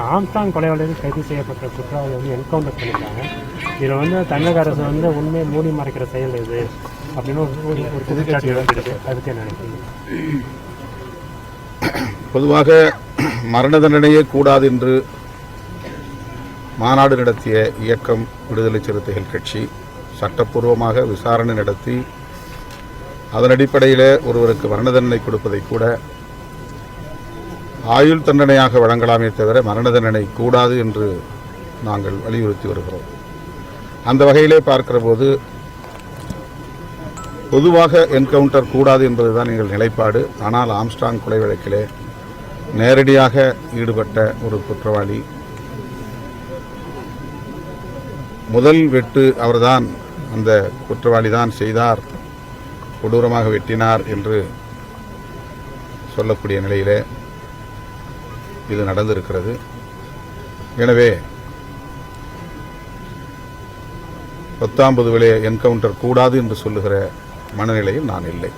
Armstrong கொலை வழக்கில் கைது செய்யப்பட்ட குற்றவாளி வந்து என்கவுண்டர் பண்ணியிருக்காங்க. இதில் வந்து தமிழக அரசு வந்து உண்மையை மூடி மறைக்கிற செயல் இது அப்படின்னு ஒரு ஒரு- குற்றச்சாட்டு அதுக்கு என்ன நினைக்கிறீங்க? பொதுவாக மரண தண்டனையே கூடாது என்று மாநாடு நடத்திய இயக்கம் விடுதலை சிறுத்தைகள் கட்சி சட்டப்பூர்வமாக விசாரணை நடத்தி அதன் அடிப்படையில் ஒருவருக்கு மரண தண்டனை கொடுப்பதை கூட ஆயுள் தண்டனையாக வழங்கலாமே தவிர மரண தண்டனை கூடாது என்று நாங்கள் வலியுறுத்தி வருகிறோம். அந்த வகையிலே பார்க்கிற போது பொதுவாக என்கவுண்டர் கூடாது என்பதுதான் எங்கள் நிலைப்பாடு. ஆனால் ஆம்ஸ்டாங் கொலை வழக்கிலே நேரடியாக ஈடுபட்ட ஒரு குற்றவாளி முதல் வெட்டு அவர்தான் அந்த குற்றவாளி தான் செய்தார் கொடூரமாக வெட்டினார் என்று சொல்லக்கூடிய நிலையிலே இது நடந்திருக்கிறது. எனவே பத்தாம்பது பொதுவிலே என்கவுண்டர் கூடாது என்று சொல்லுகிற மனநிலையில் நான் இல்லை.